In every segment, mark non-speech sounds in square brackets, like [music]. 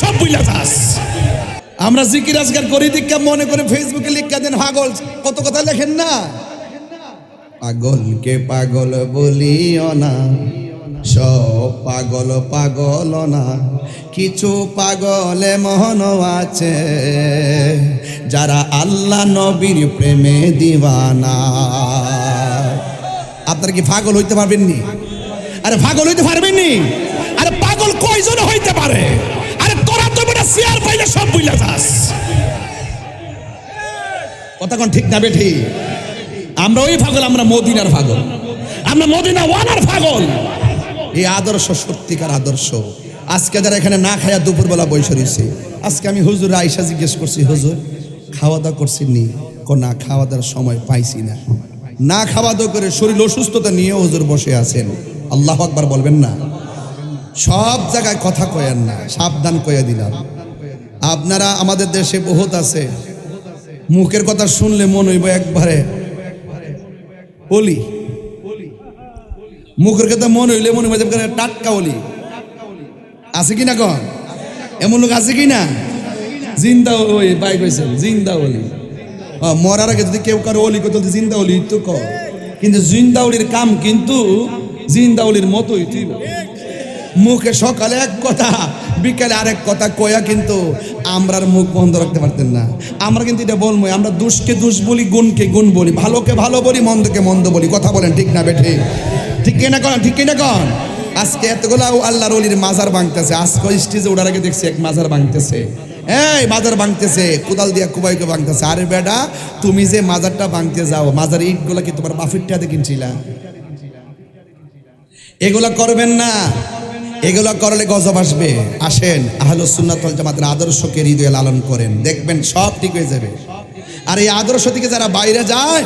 সব বুঝলা যাস আমরা জিকির আজকার করি, দীক্ষা মনে করে ফেসবুকে লিখা দেন, পাগল। কত কথা লেখেন না? পাগলকে পাগল বলিও না, সব পাগল পাগল না। কিছু পাগলে মহন আছে, যারা আল্লাহ নবীর প্রেমে দিবানা। আপনারা কি পাগল হইতে পারবেননি? আরে পাগল হইতে পারবেননি? আরে পাগল কয়জন হইতে পারে? শেয়ার সব বুঝলা যাস। কথা কোন ঠিক না বেঠি? আমরা ওই পাগল, আমরা মদিনার পাগল। আমরা মদিনা ওয়ানার পাগল। এই আদর্শ, সত্যিকার আদর্শ। আজকে যারা এখানে না খায়া দুপুরবেলা বসে রয়েছে, আজকে আমি হুজুর আইসা জিজ্ঞেস করছি, হুজুর খাওয়া দাওয়া করছি নি না খাওয়া দাওয়ার সময় পাইছি না। না খাওয়া দাওয়া করে শরীর অসুস্থতা নিয়ে হুজুর বসে আছেন। আল্লাহ আকবার বলবেন না। সব জায়গায় কথা কয়েন না, সাবধান কয়ে দিলাম। আপনারা আমাদের দেশে বহুত আছে। মুখের কথা শুনলে মন হইব একবারে। অলি। মুখের কথা মন হইলে মনে হইব টাটকা অলি। আছে কি না কন? এমন লোক আছে কি না জিন্দা ওই বাই কইছেন জিন্দা অলি। ও, মরার আগে যদি কেউ কারও অলি করতে জিন্দা অলি তো কিন্তু জিন্দা অলির কাম কিন্তু জিন্দাউলির মতোই তুই মুখে সকালে এক কথা, বিকালে আরেক কথা কয়া কিন্তু আমরার মুখ বন্ধ রাখতে পারতেন না। আমরা কিন্তু এটা বলব, আমরা দুষকে দুষ বলি, গুণকে গুণ বলি, ভালোকে ভালো বলি, মন্দকে মন্দ বলি, কথা বলেন ঠিক না বেঠে? ঠিক না কন, ঠিক না কন? আজকে এতগুলা আল্লাহর অলির মাজার ভাঙতেছে, আজকে স্টেজে ওঠার আগে দেখছি এক মাজার ভাঙতেছে। এই মাজার ভাঙতেছে, কোদাল দিয়া কুবাইকে ভাঙতেছে। আরে বেটা, তুমি যে মাজারটা ভাঙতে যাও, মাজার ইটগুলা কি তোমার বাফির টাতে কিনছিলা? এগুলা করবেন না। এগুলা করলে গজব আসবে। আসেন আহল সুন্নাতল জামাতের আদর্শকে হৃদয়ে লালন করেন। দেখবেন সব ঠিক হয়ে যাবে। আর এই আদর্শ থেকে যারা বাইরে যায়,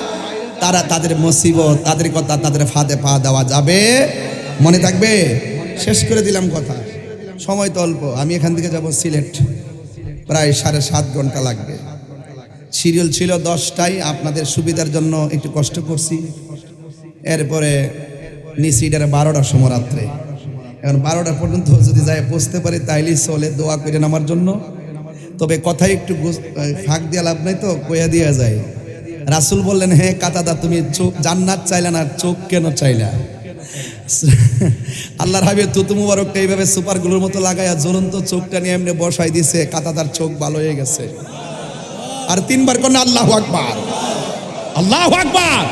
তারা তাদের মুসিবত, তাদের কথা, তাদের ফাঁদে পা দেওয়া যাবে। মনে থাকবে? শেষ করে দিলাম কথা। সময় তো অল্প। আমি এখান থেকে যাব সিলেট। প্রায় সাড়ে সাত ঘণ্টা লাগবে। সিরিয়াল ছিল দশটায়। আপনাদের সুবিধার জন্য একটু কষ্ট করছি। এরপরে নিচি বারোটার সময় রাত্রে এখন বারোটা পর্যন্ত যদি যায় পৌঁছতে পারি, তাইলেই চলে দোয়া করেন আমার জন্য। তবে কথাই একটু ফাঁক দিয়ে লাভ নাই তো কয়া দিয়া যায়। রাসুল বললেন, হে কাতাদা, তুমি চোখ জান্নাত চাইলে না, চোখ কেন চাইলা? [laughs] আল্লাহর হাবিব তুতু মুবারকটা এইভাবে সুপার সুপারগুলোর মতো লাগাইয়া জ্বলন্ত চোখটা নিয়ে এমনি বসাই দিছে, কাতাদার চোখ ভালো হয়ে গেছে। আর তিনবার কোন আল্লাহ আকবার আল্লাহ আকবার!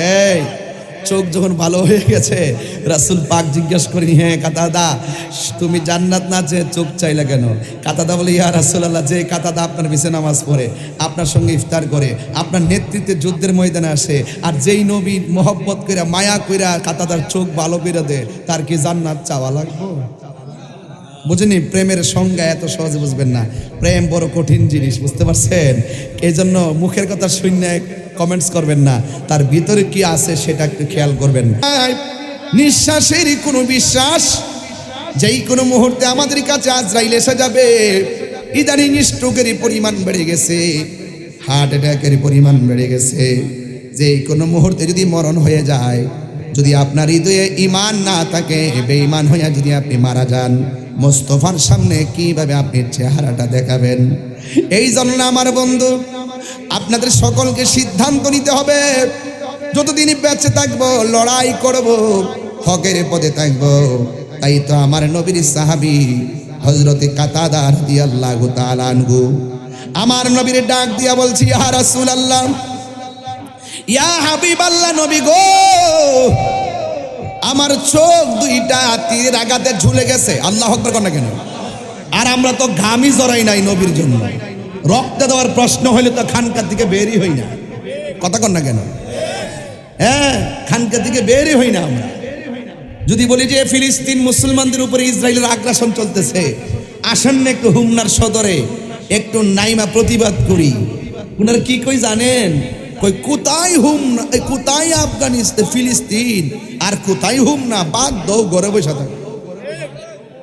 এই চোখ যখন ভালো হয়ে গেছে, রাসুল পাক জিজ্ঞেস করি হ্যাঁ কাতাদা, তুমি জান্নাত না যে চোখ চাইলে কেন? কাতাদা বলে, ইয়া রাসুল আল্লাহ যে কাতাদা আপনার বিছে নামাজ পড়ে, আপনার সঙ্গে ইফতার করে, আপনার নেতৃত্বে যুদ্ধের ময়দানে আসে, আর যেই নবী মোহব্বত কইরা, মায়া কইরা কাতাদার চোখ ভালো করে দেয়, তার কি জান্নাত চাওয়া লাগবে? বুঝেনি, প্রেমের সংজ্ঞা এত সহজে বুঝবেন না। প্রেম বড় কঠিন জিনিস, বুঝতে পারছেন? এই জন্য মুখের কথা শূন্য কমেন্টস করবেন না। তার ভিতরে কি আছে সেটা একটু খেয়াল করবেন। নিঃশ্বাসেরই কোনো বিশ্বাস? যেই কোনো মুহূর্তে আমাদের কাছে আজরাইল এসে যাবে। ইদানিং স্ট্রোকেরই পরিমাণ বেড়ে গেছে। হার্ট অ্যাটাকের পরিমাণ বেড়ে গেছে। যে কোনো মুহূর্তে যদি মরণ হয়ে যায়, যদি আপনার হৃদয়ে ইমান না থাকে, বেঈমান হইয়া যদি আপনি মারা যান মোস্তফার সামনে কীভাবে আপনি চেহারাটা দেখাবেন? এই জন্য আমার বন্ধু, আপনাদের সকলকে সিদ্ধান্ত নিতে হবে। যতদিন বেঁচে থাকব, লড়াই করব, হকের পদে থাকব, তাই তো আমার নবীর সাহাবি হজরতে কাতাদার দিয়াল্লাহু তাআলা আনহু, আমার নবীর ডাক দিয়া বলছি, ইয়া রাসূলুল্লাহ, ইয়া হাবিব আল্লাহ নবী গো আমার চোখ দুইটা তীরের আঘাতে ঝুলে গেছে। আল্লাহ আকবার কর না কেন? আর আমরা তো ঘামি জড়াই নাই নবীর জন্য। রক্ত দেওয়ার প্রশ্ন হইলে তো খানকার দিকে বেরই হই না। কথা কর না কেন? হ্যাঁ খানকার দিকে বেরই হই না আমরা। যদি বলি যে ফিলিস্তিন মুসলমানদের উপরে ইসরায়েলের আগ্রাসন চলতেছে আসন্ন একটু হুমনার সদরে, একটু নাইমা প্রতিবাদ করি। উনারা কি কই জানেন? কই কোথায় হুম না কোথায় আফগানিস্তান ফিলিস্তিন, আর কোথায় হুম না, বাদ দৌ ঘরে বসে থাকো।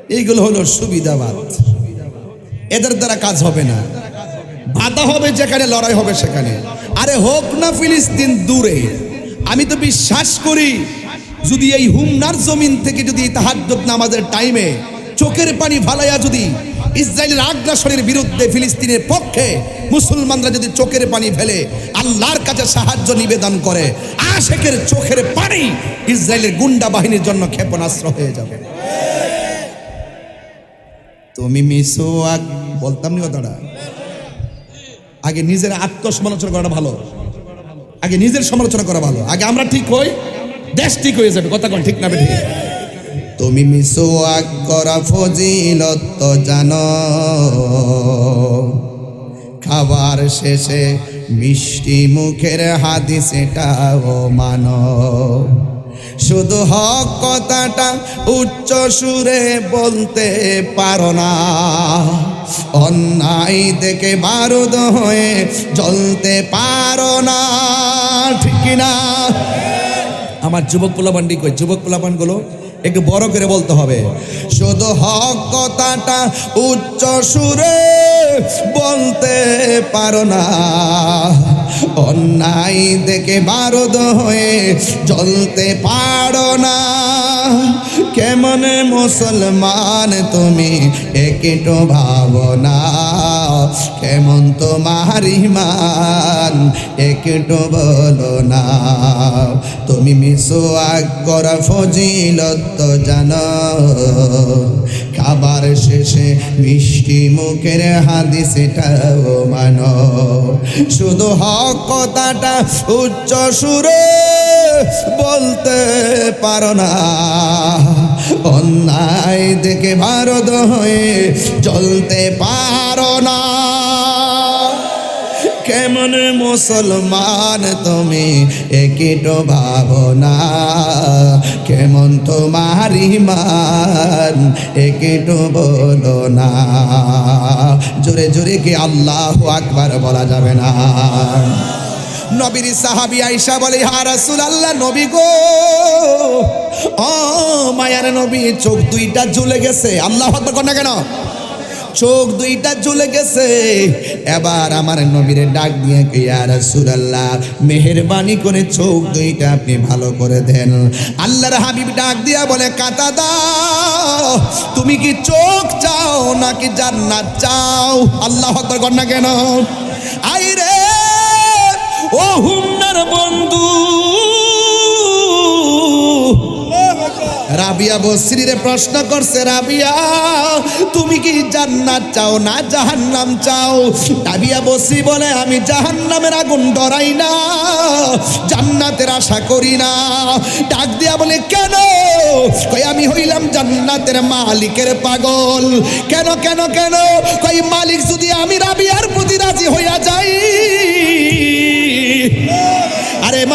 এইগুলো হলো সুবিধাবাদ। এদের দ্বারা কাজ হবে না। বাধা হবে যেখানে, লড়াই হবে সেখানে। আরে হোক না ফিলিস্তিন দূরে। আমি তো বিশ্বাস করি, যদি এই হুমনার জমিন থেকে যদি তাহাজ্জুদ নামাজের টাইমে চোখের পানি ফালাইয়া যদি ইসরায়েলের আগ্রাসনের বিরুদ্ধে ফিলিস্তিনের পক্ষে মুসলমানরা যদি চোখের পানি ফেলে, আল্লাহর কাছে সাহায্য নিবেদন করে, আশেকের চোখের পানি ইসরায়েলের গুন্ডা বাহিনীর জন্য ক্ষেপণাস্ত্র হয়ে যাবে। তুমি মিসোয়াক বলতাম নি কথাটা? আগে নিজের আত্মসমালোচনা করাটা ভালো। আগে নিজের সমালোচনা করা ভালো। আগে আমরা ঠিক হই, দেশ ঠিক হয়ে যাবে। কথা কোন ঠিক না ঠিক। তুমি মিসোয়াক করা ফজিলত জানো। খাবার শেষে মিষ্টি মুখের হাদিস এটাও মানো। শুধু হক কথাটা উচ্চ সুরে বলতে পারো না। অন্যায় দেখে বারুদ হয়ে জ্বলতে পারো না, ঠিক না আমার যুবক পোলাপানটি কই? যুবক পোলাপানগুলো একটু বড় করে বলতে হবে। শুধু হক কথাটা উচ্চ সুরে বলতে পারো না। অন্যায় দেখে বারদ হয়ে চলতে পারো না। কেমন মুসলমান তুমি একটু ভাবনা? কেমন তোমার ইমান একটু বলো না। তুমি মিসোয়াক করা ফজিলত জানো। খাবার শেষে মিষ্টি মুখের হাদিস এটাও মানো। শুধু হক কথাটা উচ্চ সুরে বলতে পারো না। অন্যায় দেখে ভারত হয়ে চলতে পারো না। কেমন মুসলমান তুমি একিট ভাবনা কেমন তোমার ইমান একিট বলো না। জোরে জোরে কি আল্লাহ আকবার বলা যাবে না। নবীর সাহাবি আইসা বলে, হা রাসূল আল্লাহ নবী গো। ও মায়ার নবী, চোখ দুইটা ঝুলে গেছে। আল্লাহ কর না কেন? চোখ দুইটা জ্বলে গেছে। এবার আমার নবীর ডাক দিয়ে কে আর সুরাল্লাহ মেহরবানি করে চোখ দুইটা আপনি ভালো করে দেন। আল্লাহর হাবিব ডাক দিয়া বলে কাতা দাও তুমি কি চোখ চাও নাকি জান্নাত চাও? আল্লাহ আকবার কর না কেন? আই রে ও হুমনার বন্ধু। রাবিয়া বসরিরে প্রশ্ন করছে, রাবিয়া, তুমি কি জান্নাত চাও না জাহান্নাম চাও? রাবিয়া বসরি বলে, আমি জাহান্নামের আগুন ডরাই না, জান্নাতের আশা করি না। ডাক দিয়া বলে, কেন? কই আমি হইলাম জান্নাতের মালিকের পাগল। কেন কেন কেন? কই মালিক, যদি আমি রাবিয়ার প্রতি রাজি হইয়া যাই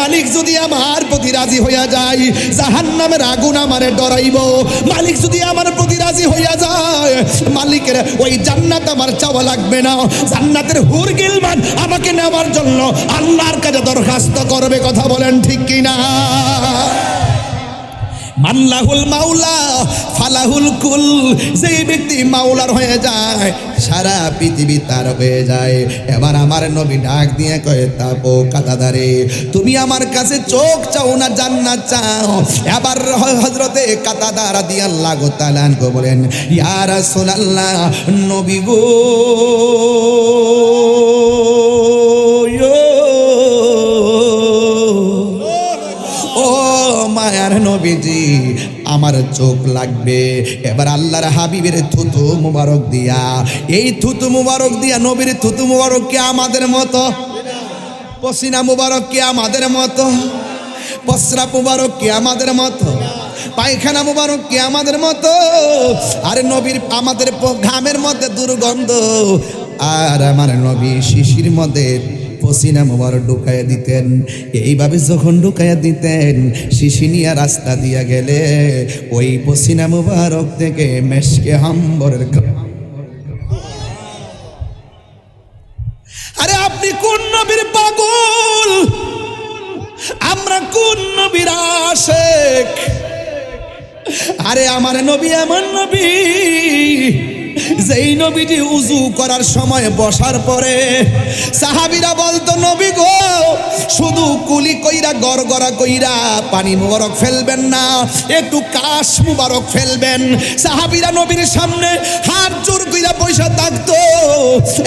মালিক যদি আমার প্রতি রাজি হইয়া যায় জাহান নামের আগুন আমারে ডরাইব। মালিক যদি আমার প্রতি রাজি হইয়া যায়, মালিকের ওই জান্নাত আমার চাওয়া লাগবে না। জান্নাতের হুর গিলমান আমাকে নেওয়ার জন্য আল্লাহর কাছে দরখাস্ত করবে, কথা বলেন ঠিক কিনা? মাল্লাহুল মাওলা, ফালাহুল কুল। যেই ব্যক্তি মাওলার হয়ে যায়, সারা পৃথিবী তার হয়ে যায়। এবার আমার নবী ডাক দিয়ে কয়ে, তাপো কাদাদারে তুমি আমার কাছে চোখ চাও না, জান্নাত চাও? এবার হজরতে কাতাদারা দিয়ে আল্লাহ গো তালান গো বলেন, ইয়া রাসূলুল্লাহ, নবী গো। আমার চোখ লাগবে। এবার আল্লাহর হাবিবের থুতু মুবারক দিয়া। এই থুতু মুবারক দিয়া নবীর থুতু মুবারক কি আমাদের মতো? পসিনা মুবারক কি আমাদের মতো? পসরা মুবারক কি আমাদের মতো? পায়খানা মুবারক কি আমাদের মতো? আরে নবীর আমাদের ঘামের মধ্যে দুর্গন্ধ। আর আমার নবী শিশির মধ্যে পসিনা মোবারক ঢুকাইয়া দিতেন। এইভাবে যখন ঢুকাইয়া দিতেন শিশিনিয়া রাস্তা দিয়া গেলে ওই পসিনা মোবারক থেকে মেশকে হাম্বরের আরে আপনি কোন নবীর পাগল? আমরা কোন নবীর আশেক? আরে আমার নবী এমন নবী যেই নবীটি উজু করার সময় বসার পরে সাহাবিরা বলতো, নবী গো, শুধু কুলি কইরা, গড়গড়া কইরা পানি মুবারক ফেলবেন না, একটু কাশ মুবারক ফেলবেন। সাহাবিরা নবীর সামনে হাত জোর কইরা পয়সা থাকতো।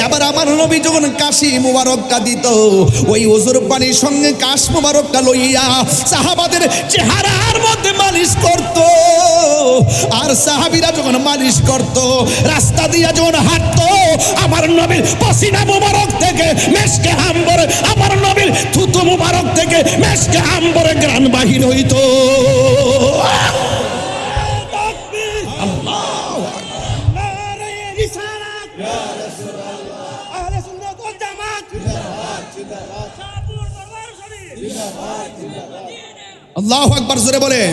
এবার আমার নবী যখন কাশি মুবারকটা দিত, ওই ওজুর পানির সঙ্গে কাশ মুবারকটা লইয়া সাহাবাদের চেহারার মধ্যে মালিশ করত। আর সাহাবিরা যখন মালিশ করত, রাস্তা দিয়া যখন হাঁটতো, আমার নবীর পসিনা মুবারক থেকে মেশকে হাম্বরে, আমার নবীর থুতু মুবারক থেকে মেশকে হাম্বরে গ্রান বাহির হইতো। আল্লাহ আকবার জোরে বলেন।